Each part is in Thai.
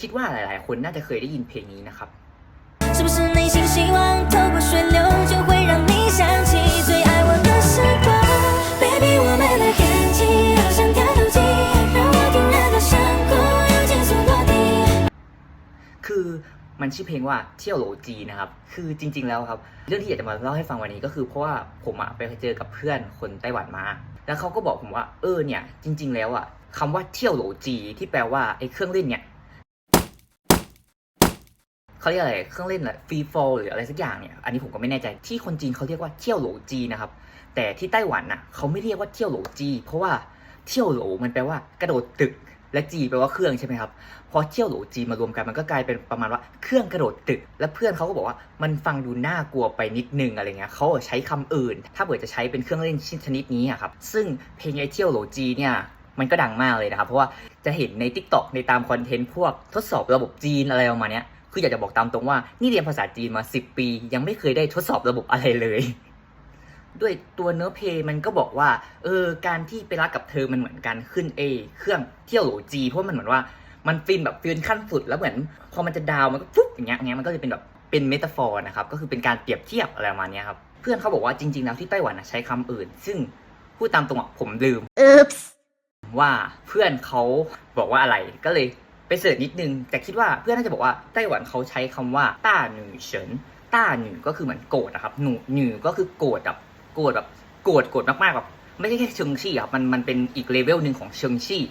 คิดว่าหลาย ๆ คนน่าจะเคยได้ยินเพลงนี้นะครับ 是不是内心希望透过旋流就会让你想起最爱我的时光？Baby，我们的感情好像跳楼机，让我突然的想哭又减速落地。 คือมันชื่อเพลงว่าเที่ยวโหลจีนะครับ คือจริง ๆ แล้วครับ เรื่องที่อยากจะมาเล่าให้ฟังวันนี้ก็คือเพราะว่าผมอะไปเจอกับเพื่อนคนไต้หวันมา แล้วเขาก็บอกผมว่า เออเนี่ย จริง ๆ แล้วอะคำว่าเที่ยวโหลจีที่แปลว่าไอ้เครื่องเล่นเนี่ย เขาเรียกอะไรเครื่องเล่นอะฟรีฟลหรืออะไรสักอย่างเนี่ยอันนี้ผมก็ไม่แน่ใจที่คนจีนเขาเรียกว่าเที่ยวโหลจีนะครับแต่ที่ไต้หวันน่ะเขาไม่เรียกว่าเที่ยวโหลจี เพราะว่าเที่ยวโหลมันแปลว่ากระโดดตึกและจีแปลว่าเครื่องใช่ไหมครับพอเที่ยวโหลจีมารวมกันมันก็กลายเป็นประมาณว่าเครื่องกระโดดตึก และเพื่อนเขาก็บอกว่ามันฟังดูน่ากลัวไปนิดนึงอะไรเงี้ยเขาใช้คำอื่น ถ้าเกิดจะใช้เป็นเครื่องเล่นชนิดนี้อะครับซึ่งเพลงไอเที่ยวโหลจีเนี่ยมันก็ดังมากเลยนะครับเพราะว่าจะเห็นใน t ิ k t o k ในตามคอนเทนต์พวกทดสอบระบบจีนอะไรประมาณเนี้ย คืออยากจะบอกตามตรงว่า นี่เรียนภาษาจีนมา 10 ปี ยังไม่เคยได้ทดสอบระบบอะไรเลย ด้วยตัวเนื้อเพลงมันก็บอกว่า เออ การที่ไปรักกับเธอมันเหมือนกันขึ้นเอเครื่องเที่ยวโหลจีเพราะมันเหมือนว่ามันฟินแบบฟินขั้นสุดแล้วเหมือนพอมันจะดาวมันก็ฟุ๊บอย่างเงี้ยอย่างเงี้ยมันก็จะเป็นแบบเป็นเมตาฟอร์นะครับก็คือเป็นการเปรียบเทียบอะไรประมาณเนี้ยครับเพื่อนเขาบอกว่าจริงๆแล้วที่ไต้หวันนะใช้คำอื่น ซึ่งพูดตามตรงอะผมลืม Oops。ว่าเพื่อนเขาบอกว่าอะไรก็เลย ไปเสิร์ชนิดนึง แต่คิดว่าเพื่อนน่าจะบอกว่าไต้หวันเขาใช้คำว่าต้าหนือเฉินต้าหนือก็คือเหมือนโกรธอะครับหนูหนือก็คือโกรธแบบโกรธแบบโกรธโกรธมากๆแบบไม่ใช่แค่เชิงชี่ครับมันมันเป็นอีกเลเวลหนึ่งของเชิงชี่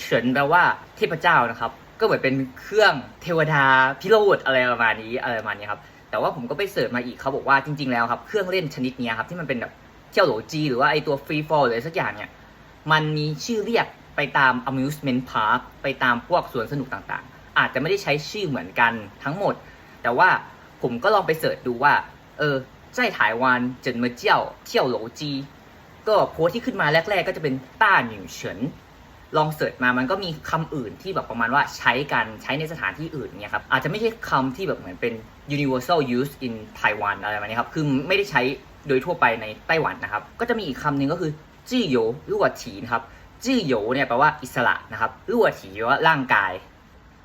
เฉินแปลว่าเทพเจ้านะครับ ก็เหมือนเป็นเครื่องเทวดาพิโรธอะไรประมาณนี้อะไรประมาณนี้ครับแต่ว่าผมก็ไปเสิร์ชมาอีกเขาบอกว่าจริง ๆแล้วครับเครื่องเล่นชนิดนี้ครับที่มันเป็นแบบเที่ยวโหลจีหรือว่าไอตัวฟรีฟอลหรืออะไรสักอย่างเนี่ยมันมีชื่อเรียก ไปตาม amusement park ไปตามพวกสวนสนุกต่างๆ อาจจะไม่ได้ใช้ชื่อเหมือนกันทั้งหมด แต่ว่าผมก็ลองไปเสิร์ชดูว่า เออ在台湾怎么叫跳楼机ก็โพสต์ที่ขึ้นมาแรก ๆ ก็จะเป็นต้าหนิวเฉินลองเสิร์ชมามันก็มีคำอื่นที่แบบประมาณว่าใช้กันใช้ในสถานที่อื่นเนี่ยครับอาจจะไม่ใช่คำที่แบบเหมือนเป็น universal use in Taiwan อะไรประมาณนี้ครับคือไม่ได้ใช้โดยทั่วไปในไต้หวันนะครับ ก็จะมีอีกคำหนึ่งก็คือ จื่อโยรั่วถีนะครับ จื่อโยเนี่ยแปลว่าอิสระนะครับรั่วถีแปลว่าร่างกาย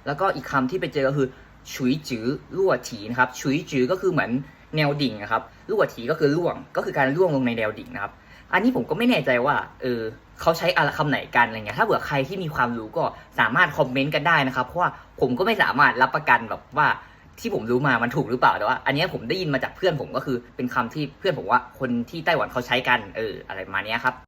แล้วก็อีกคำที่ไปเจอก็คือฉุยจื้อรั่วถีนะครับฉุยจื้อก็คือเหมือนแนวดิ่งนะครับรั่วถีก็คือล่วง ก็คือการล่วงลงในแนวดิ่งนะครับ อันนี้ผมก็ไม่แน่ใจว่าเออเขาใช้อะไรคำไหนกันอะไรเงี้ยถ้าเผื่อใครที่มีความรู้ก็สามารถคอมเมนต์กันได้นะครับ เพราะว่าผมก็ไม่สามารถรับประกันแบบว่าที่ผมรู้มามันถูกหรือเปล่าแต่ว่า อันนี้ผมได้ยินมาจากเพื่อนผมก็คือเป็นคำที่เพื่อนผมว่าคนที่ไต้หวันเขาใช้กันเอออะไรมาเนี้ยครับ